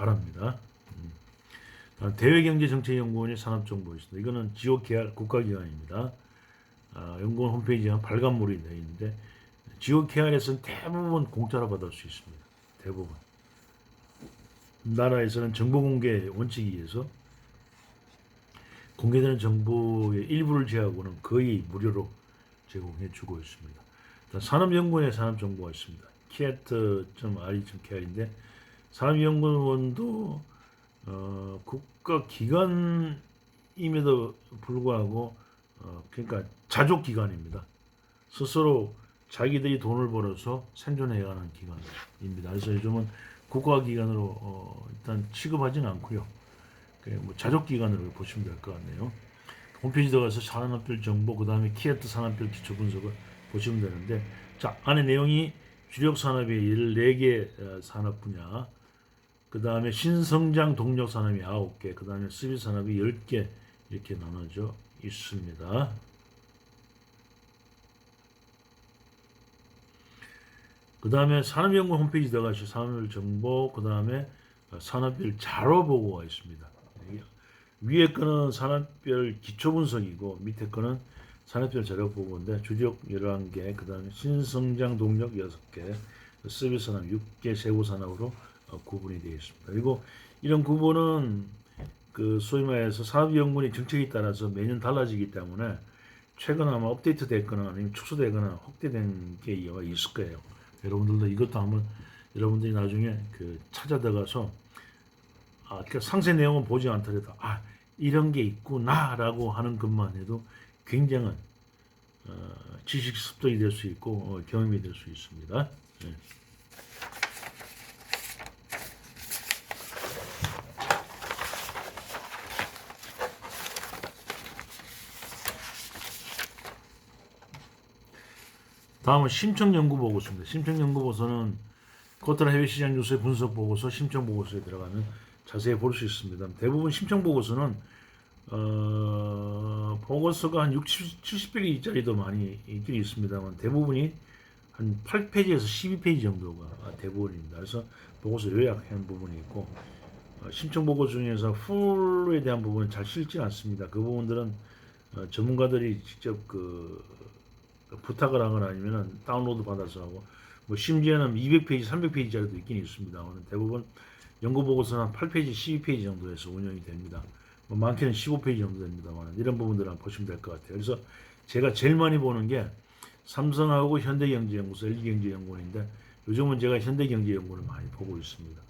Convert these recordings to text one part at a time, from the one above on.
바랍니다. 음. 대외경제정책연구원의 산업정보 있습니다. 이거는 지역 계열 국가기관입니다. 아, 연구원 홈페이지에 발간물이 되어 있는데 지역 계열에서는 대부분 공짜로 받을 수 있습니다. 대부분. 나라에서는 정보 공개 원칙에 의해서 공개되는 정보의 일부를 제하고는 거의 무료로 제공해 주고 있습니다. 산업연구원의 산업정보가 있습니다. kiat.re.kr인데 산업연구원도 어, 국가기관임에도 불구하고 어, 그러니까 자족기관입니다. 스스로 자기들이 돈을 벌어서 생존해야 하는 기관입니다. 그래서 요즘은 국가기관으로 어, 일단 취급하지는 않고요. 뭐 자족기관으로 보시면 될 것 같네요. 홈페이지 들어가서 산업별 정보, 그 다음에 키에트 산업별 기초 분석을 보시면 되는데, 자, 안에 내용이 주력 산업의 14개 어, 산업 분야, 그 다음에 신성장 동력 산업이 9개, 그 다음에 수비 산업이 10개 이렇게 나눠져 있습니다. 그 다음에 산업연구 홈페이지 들어가서 산업별 정보, 그 다음에 산업별 자료 보고가 있습니다. 위에 거는 산업별 기초 분석이고 밑에 거는 산업별 자료 보고인데 주력 11개, 그 다음에 신성장 동력 6개, 서비스 산업 6개, 세부 산업으로 어, 구분이 되어 있습니다. 그리고 이런 구분은 그 소위 말해서 산업연구원의 정책에 따라서 매년 달라지기 때문에 최근 아마 업데이트 됐거나 아니면 축소되거나 확대된 게 있을 거예요. 여러분들도 이것도 한번 여러분들이 나중에 그 찾아 들어가서 아, 그 상세 내용은 보지 않더라도 아 이런 게 있구나라고 하는 것만 해도 굉장한 어, 지식 습득이 될 수 있고 어, 경험이 될 수 있습니다. 네. 다음은 심청 연구 보고서입니다. 심청 연구 보고서는 코트라 해외 시장 뉴스의 분석 보고서, 심청 보고서에 들어가면 자세히 볼 수 있습니다. 대부분 심청 보고서는 어, 보고서가 한 60, 70페이지짜리도 많이 있습니다만 대부분이 한 8페이지에서 12페이지 정도가 대부분입니다. 그래서 보고서 요약한 부분이 있고 어, 심청 보고서 중에서 풀에 대한 부분은 잘 실지 않습니다. 그 부분들은 어, 전문가들이 직접 그 부탁을 하거나 아니면 다운로드 받아서 하고 뭐 심지어는 200페이지, 300페이지짜리도 있긴 있습니다. 대부분 연구 보고서는 한 8페이지, 12페이지 정도에서 운영이 됩니다. 뭐 많게는 15페이지 정도 됩니다만 이런 부분들을 한번 보시면 될 것 같아요. 그래서 제가 제일 많이 보는 게 삼성하고 현대경제연구소, LG경제연구원인데 요즘은 제가 현대경제연구원을 많이 보고 있습니다.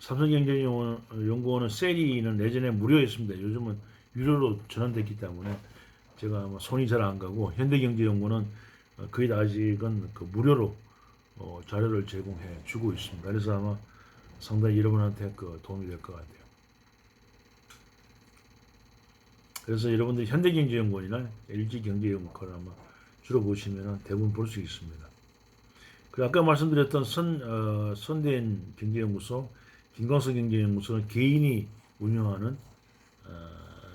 삼성경제연구원은 세리는 예전에 무료였습니다. 요즘은 유료로 전환됐기 때문에 제가 뭐 손이 잘 안 가고 현대경제연구는 거의 다 아직은 그 무료로 어, 자료를 제공해 주고 있습니다. 그래서 아마 상당히 여러분한테 그 도움이 될 것 같아요. 그래서 여러분들 현대경제연구원이나 LG경제연구원을 아마 주로 보시면 대부분 볼 수 있습니다. 그 아까 말씀드렸던 선 어, 선대인 경제연구소, 김광석 경제연구소는 개인이 운영하는 어,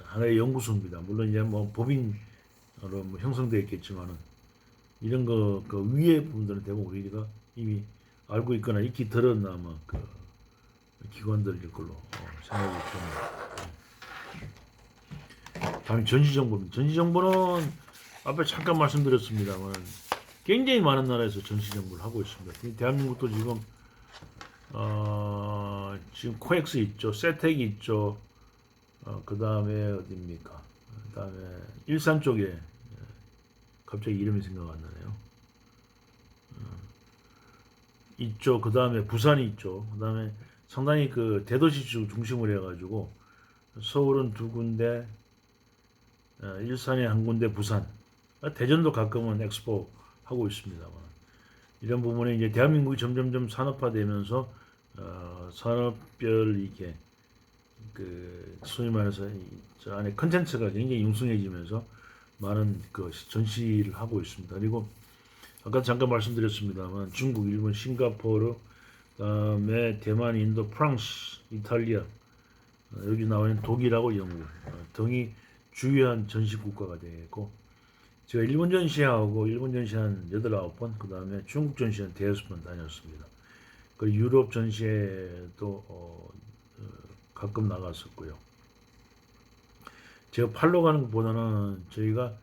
하나의 연구소입니다. 물론 이제 뭐 법인으로 뭐 형성되어 있겠지만은 이런 거 그 위에 부분들은 대부분 우리가 이미 알고 있거나 익히 들었나 아마 그 기관들일 걸로 어, 생각이 듭니다. 다음 전시정보입니다. 전시정보는 앞에 잠깐 말씀드렸습니다만 굉장히 많은 나라에서 전시정보를 하고 있습니다. 대한민국도 지금 어, 지금 코엑스 있죠, 세텍이 있죠, 어, 그 다음에 어디입니까? 그 다음에 일산 쪽에 예, 갑자기 이름이 생각 안 나네요. 어, 있죠. 그 다음에 부산이 있죠. 그 다음에 상당히 그 대도시 중심으로 해가지고 서울은 두 군데, 어, 일산에 한 군데, 부산, 아, 대전도 가끔은 엑스포 하고 있습니다만 이런 부분에 이제 대한민국이 점점점 산업화되면서 어, 산업별 이게 그 소위 말해서 저 안에 컨텐츠가 굉장히 융성해지면서 많은 그 전시를 하고 있습니다. 그리고 아까 잠깐 말씀드렸습니다만 중국, 일본, 싱가포르, 그다음에 대만, 인도, 프랑스, 이탈리아 어, 여기 나와 있는 독일하고 영국 어, 등이 주요한 전시 국가가 되고 제가 일본 전시하고 일본 전시 한 여덟 아홉 번, 그 다음에 중국 전시 한 대여섯 번 다녔습니다. 그 유럽 전시회도 어, 어, 가끔 나갔었고요. 제가 팔로 가는 것보다는 저희가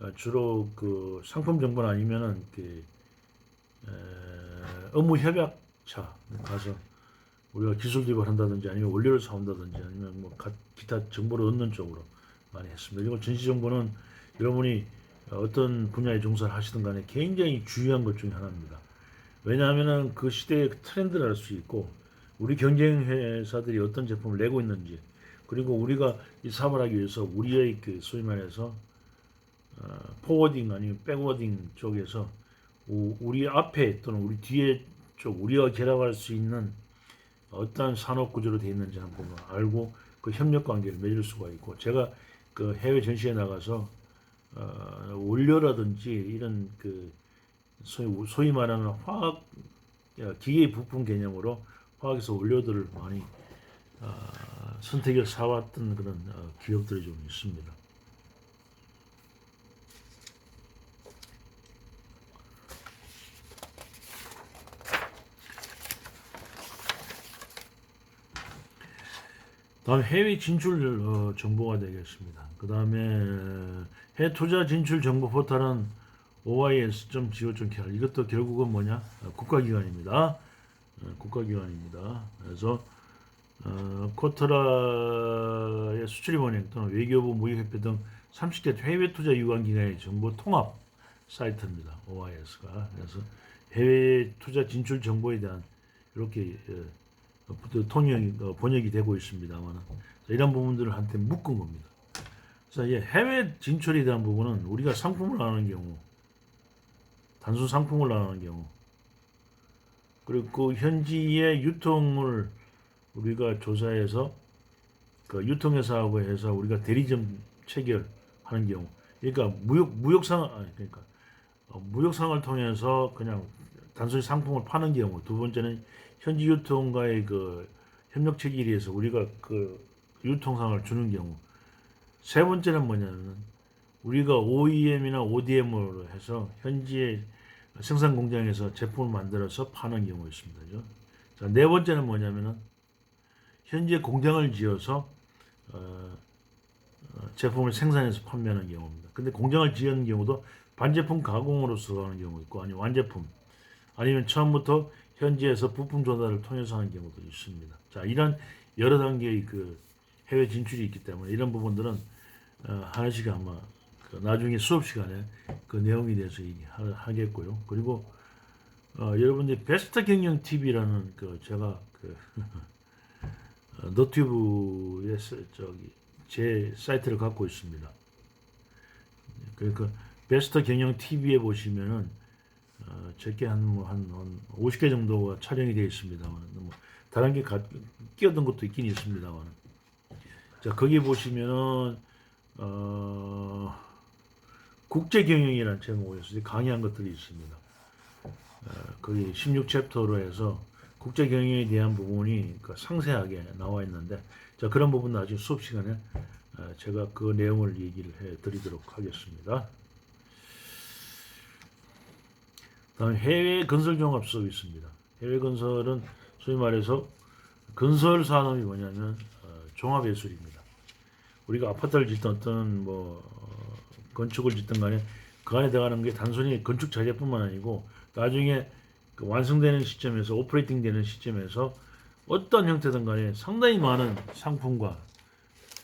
어, 주로 그 상품 정보는 아니면은 그 에, 업무 협약차 가서 우리가 기술 개발을 한다든지 아니면 원료를 사온다든지 아니면 뭐 가- 기타 정보를 얻는 쪽으로 많이 했습니다. 그리고 전시 정보는 여러분이 어떤 분야에 종사를 하시든 간에 굉장히 중요한 것 중에 하나입니다. 왜냐하면은 그 시대의 트렌드를 알 수 있고 우리 경쟁 회사들이 어떤 제품을 내고 있는지 그리고 우리가 이 사업을 하기 위해서 우리의 그 소위 말해서 어, 포워딩 아니면 백워딩 쪽에서 우- 우리 앞에 또는 우리 뒤에 쪽 우리가 결합할 수 있는 어떠한 산업 구조로 되어 있는지 한번 알고 그 협력 관계를 맺을 수가 있고 제가 그 해외 전시에 나가서 어, 원료라든지 이런 그 소위, 소위 말하는 화학 어, 기계 부품 개념으로 화학에서 원료들을 많이 어, 선택을 사왔던 그런 어, 기업들이 좀 있습니다. 다음 해외 진출 어, 정보가 되겠습니다. 그 다음에 해외 투자 진출 정보 포털은 ois.go.kr 이것도 결국은 뭐냐 어, 국가기관입니다. 어, 국가기관입니다. 그래서 어, 코트라의 수출입은행 또는 외교부 무역협회 등 30개 해외 투자 유관 기관의 정보 통합 사이트입니다. OIS가 그래서 해외 투자 진출 정보에 대한 이렇게 어, 또 통역이 어, 번역이 되고 있습니다만 이런 부분들을 한테 묶은 겁니다. 그래서 이 해외 진출에 대한 부분은 우리가 상품을 나누는 경우 단순 상품을 나누는 경우 그리고 그 현지의 유통을 우리가 조사해서 그 유통회사하고 해서 우리가 대리점 체결하는 경우 그러니까 무역 무역상 아니 그러니까 어, 무역상을 통해서 그냥 단순히 상품을 파는 경우 두 번째는 현지 유통과의 그 협력 체계에 의해서 우리가 그 유통상을 주는 경우 세 번째는 뭐냐면 우리가 OEM이나 ODM으로 해서 현지의 생산 공장에서 제품을 만들어서 파는. 그죠? 자, 네 번째는 뭐냐면은 현재 공장을 지어서 어, 어, 제품을 생산해서 판매하는 경우입니다. 근데 공장을 지은 경우도 반제품 가공으로서 하는 경우 있고 아니면 완제품 아니면 처음부터 현지에서 부품 조달을 통해서 하는 경우도 있습니다. 자, 이런 여러 단계의 그 해외 진출이 있기 때문에 이런 부분들은 어, 하나씩 아마 그 나중에 수업 시간에 그 내용에 대해서 얘기하겠고요. 그리고 어, 여러분들이 베스트 경영 TV라는 그 제가 그 어, 너튜브에 서- 저기 제 사이트를 갖고 있습니다. 그러니까 베스트 경영 TV에 보시면은 어, 적게 한뭐한 한 50개 정도가 촬영이 되어 있습니다만 뭐 다른 게 가, 끼어든 것도 있긴 있습니다만 자 거기 보시면은 어, 국제 경영이라는 제목에서 강의한 것들이 있습니다. 어, 거기 16챕터로 해서 국제 경영에 대한 부분이 그 상세하게 나와 있는데 자 그런 부분 나중에 수업 시간에 어, 제가 그 내용을 얘기를 해 드리도록 하겠습니다. 다음 해외 건설 종합 서비스입니다. 해외 건설은 소위 말해서 건설 산업이 뭐냐면 어, 종합 예술입니다. 우리가 아파트를 짓든 어떤 뭐 어, 건축을 짓든 간에 그 안에 들어가는 게 단순히 건축 자재뿐만 아니고 나중에 그 완성되는 시점에서 오퍼레이팅 되는 시점에서 어떤 형태든 간에 상당히 많은 상품과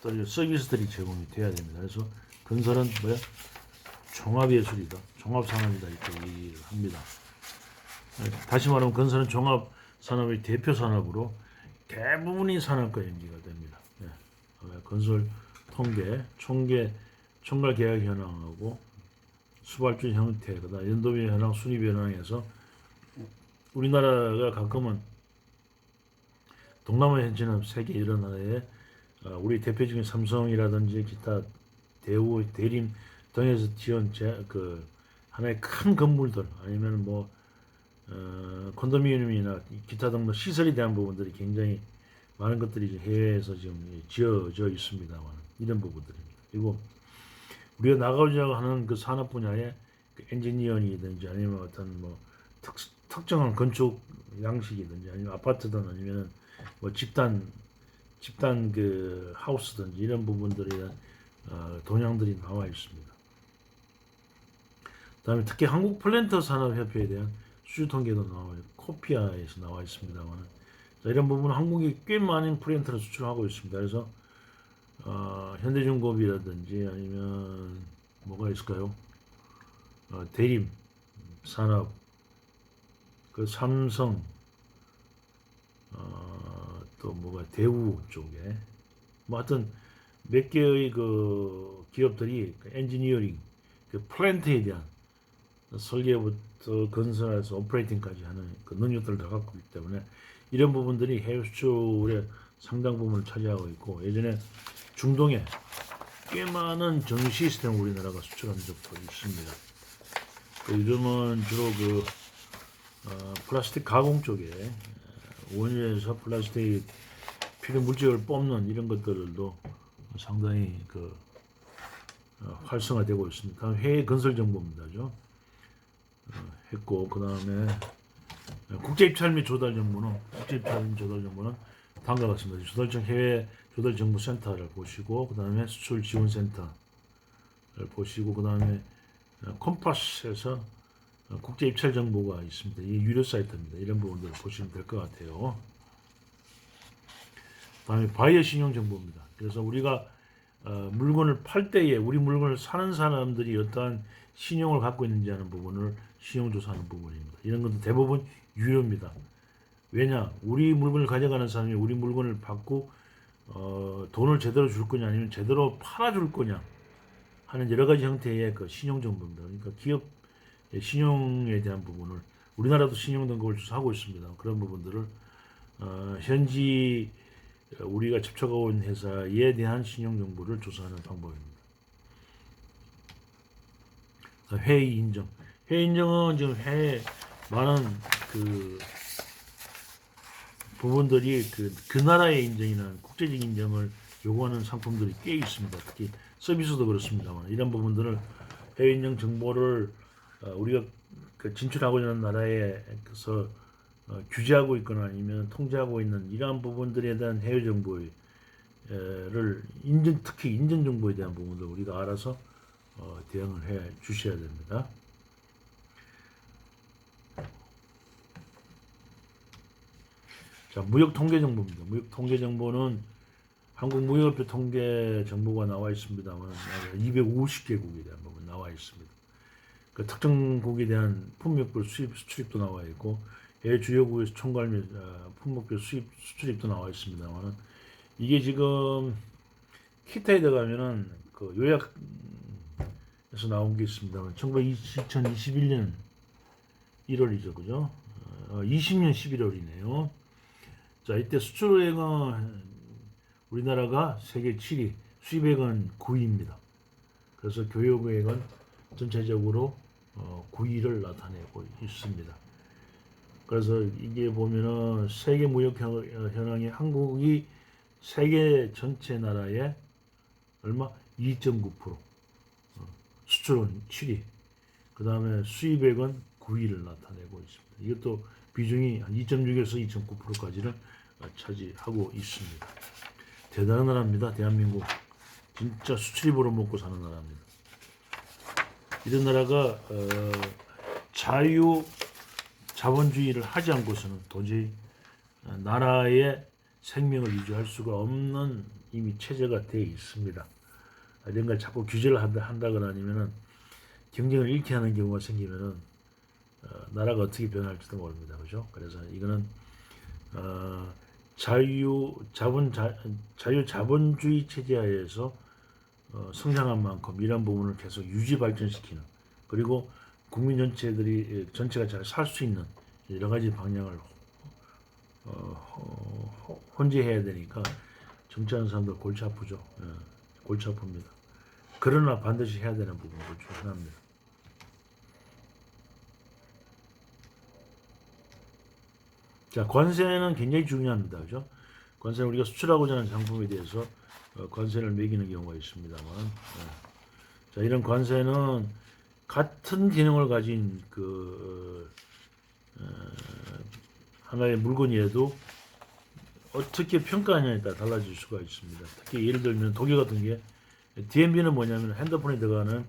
또 서비스들이 제공이 돼야 됩니다. 그래서 건설은 뭐야? 종합예술이다. 종합산업이다. 이렇게 얘기를 합니다. 다시 말하면 건설은 종합산업의 대표 산업으로 대부분이 산업과 연계가 됩니다. 예. 어, 건설 통계, 총계, 총괄 계약 현황하고 수발주 형태, 그다음 연도비 현황, 순위 현황에서 우리나라가 가끔은 동남아 현지는 세계 여러 나라에 어, 우리 대표적인 삼성이라든지 기타 대우 대림 등에서 지은 제, 그 하나의 큰 건물들 아니면 뭐 어, 콘도미니엄이나 기타 등등 시설에 대한 부분들이 굉장히 많은 것들이 해외에서 지금 지어져 있습니다만 이런 부분들입니다. 그리고 우리가 나가고자 하는 그 산업 분야에 그 엔지니어링이든지 아니면 어떤 뭐 특, 특정한 건축 양식이든지 아니면 아파트든 아니면 뭐 집단 집단 그 하우스든지 이런 부분들에 대한 어, 동향들이 나와 있습니다. 그다음에 특히 한국 플랜터 산업협회에 대한 수주 통계도 나와 있고 코피아에서 나와 있습니다만 자, 이런 부분은 한국이 꽤 많은 플랜터를 수출하고 있습니다. 그래서 어, 현대중공업이라든지 아니면 뭐가 있을까요? 어, 대림 산업, 그 삼성, 어, 또 뭐가 대우 쪽에 뭐 하여튼 몇 개의 그 기업들이 그 엔지니어링, 그 플랜트에 대한 설계부터 건설해서 오퍼레이팅까지 하는 그 능력들을 다 갖고 있기 때문에 이런 부분들이 해외 수출의 상당 부분을 차지하고 있고 예전에 중동에 꽤 많은 전 시스템을 우리나라가 수출한 적도 있습니다. 그 요즘은 주로 그 어, 플라스틱 가공 쪽에 어, 원유에서 플라스틱 필요 물질을 뽑는 이런 것들도 상당히 그 어, 활성화되고 있습니다. 다음 해외 건설 정보입니다죠. 어, 했고 그 다음에 국제 입찰 및 조달 정보는 국제 입찰 및 조달 정보는 다음과 같습니다. 조달청 해외 조달 정보 센터를 보시고 그 다음에 수출 지원 센터를 보시고 그 다음에 컴파스에서 어, 국제 입찰 정보가 있습니다. 이게 유료 사이트입니다. 이런 부분들을 보시면 될 것 같아요. 다음에 바이어 신용 정보입니다. 그래서 우리가 어, 물건을 팔 때에 우리 물건을 사는 사람들이 어떠한 신용을 갖고 있는지 하는 부분을 신용 조사하는 부분입니다. 이런 것도 대부분 유료입니다. 왜냐? 우리 물건을 가져가는 사람이 우리 물건을 받고 어, 돈을 제대로 줄 거냐 아니면 제대로 팔아줄 거냐 하는 여러 가지 형태의 그 신용 정보입니다. 그러니까 기업 신용에 대한 부분을 우리나라도 신용 등급을 조사하고 있습니다. 그런 부분들을 어, 현지 우리가 있는 회사에 대한 신용 정보를 조사하는 방법입니다. 회의 인정. 회의 인정은 지금 해외 많은 그 부분들이 그, 그 나라의 인정이나 국제적 인정을 요구하는 상품들이 꽤 있습니다. 특히 서비스도 그렇습니다만 이런 부분들을 해외 인정 정보를 어, 우리가 그 진출하고 있는 나라에서 어, 규제하고 있거나 아니면 통제하고 있는 이러한 부분들에 대한 해외 정보를 인증 특히 인증 정보에 대한 부분도 우리가 알아서 어, 대응을 해 주셔야 됩니다. 자, 무역 통계 정보입니다. 무역 통계 정보는 한국 무역협회 통계 정보가 나와 있습니다만 250개국에 대한 부분 나와 있습니다. 그 특정국에 대한 품목별 수입 수출입도 나와 있고 해외 주요국에서 총괄 및 어, 품목별 수입 수출입도 나와 있습니다만 이게 지금 키타에 들어가면은 그 요약에서 나온 게 있습니다만 2021년 1월이죠, 그죠? 어, 20년 11월이네요. 자, 이때 수출액은 우리나라가 세계 7위, 수입액은 9위입니다. 그래서 교역액은 전체적으로 어, 9위를 나타내고 있습니다. 그래서 이게 보면은 세계 무역 현황에 한국이 세계 전체 나라의 얼마 2.9% 어, 수출은 7위, 그 다음에 수입액은 9위를 나타내고 있습니다. 이것도 비중이 한 2.6에서 2.9%까지를 차지하고 있습니다. 대단한 나라입니다. 대한민국 진짜 수출입으로 먹고 사는 나라입니다. 이런 나라가 어, 자유 자본주의를 하지 않고서는 도저히 나라의 생명을 유지할 수가 없는 이미 체제가 되어 있습니다. 걸 자꾸 규제를 한다거나 아니면은 경쟁을 잃게 하는 경우가 생기면은 어, 나라가 어떻게 변할지도 모릅니다. 그죠? 그래서 이거는 어, 자유 자본 자, 자유 자본주의 체제 하에서 어, 성장한 만큼 이런 부분을 계속 유지 발전시키는 그리고 국민 전체들이 전체가 잘 살 수 있는 여러 가지 방향을 어, 혼재해야 되니까 정치하는 사람들 골치 아프죠. 예, 골치 아픕니다. 그러나 반드시 해야 되는 부분 중 하나입니다. 자, 관세는 굉장히 중요합니다. 그죠? 관세는 우리가 수출하고자 하는 상품에 대해서 어, 관세를 매기는 경우가 있습니다만. 예. 자, 이런 관세는 같은 기능을 가진 그, 어, 하나의 물건이라도 어떻게 평가하냐에 따라 달라질 수가 있습니다. 특히 예를 들면 독일 같은 게 DMB는 뭐냐면 핸드폰에 들어가는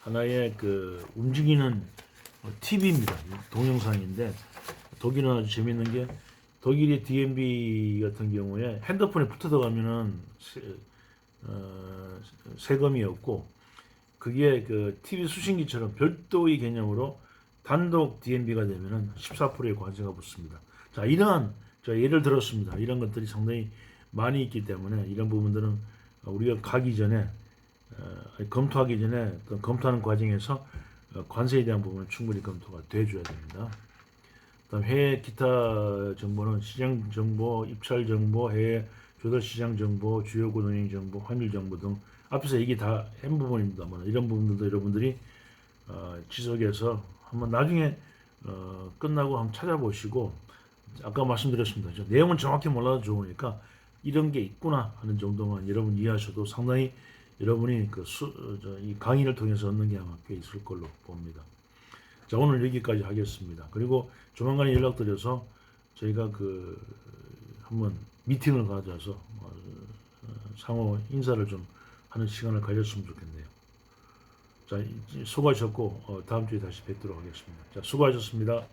하나의 그 움직이는 TV입니다. 동영상인데 독일은 아주 재밌는 게 독일의 DMB 같은 경우에 핸드폰에 붙어 들어가면은 세, 어, 세금이 없고 그게 그 TV 수신기처럼 별도의 개념으로 단독 DMB가 되면은 14%의 관세가 붙습니다. 자, 이러한 저 예를 들었습니다. 이런 것들이 상당히 많이 있기 때문에 이런 부분들은 우리가 가기 전에 어, 검토하기 전에 또 검토하는 과정에서 어, 관세에 대한 부분은 충분히 검토가 돼줘야 됩니다. 그다음 해외 기타 정보는 시장 정보, 입찰 정보, 해외 조달 시장 정보, 주요국 은행 정보, 환율 정보 등 앞에서 이게 다한 부분입니다만 이런 부분들도 여러분들이 어, 지속해서 한번 나중에 어, 끝나고 한번 찾아보시고 아까 말씀드렸습니다. 저 내용은 정확히 몰라도 좋으니까 이런 게 있구나 하는 정도만 여러분 이해하셔도 상당히 여러분이 그 수, 어, 저, 이 강의를 통해서 얻는 게 아마 꽤 있을 걸로 봅니다. 자 오늘 여기까지 하겠습니다. 그리고 조만간에 연락드려서 저희가 그 한번 미팅을 가져서 어, 상호 인사를 좀 하는 시간을 가졌으면 좋겠네요. 자 이- 수고하셨고 어, 다음 주에 다시 뵙도록 하겠습니다. 자 수고하셨습니다.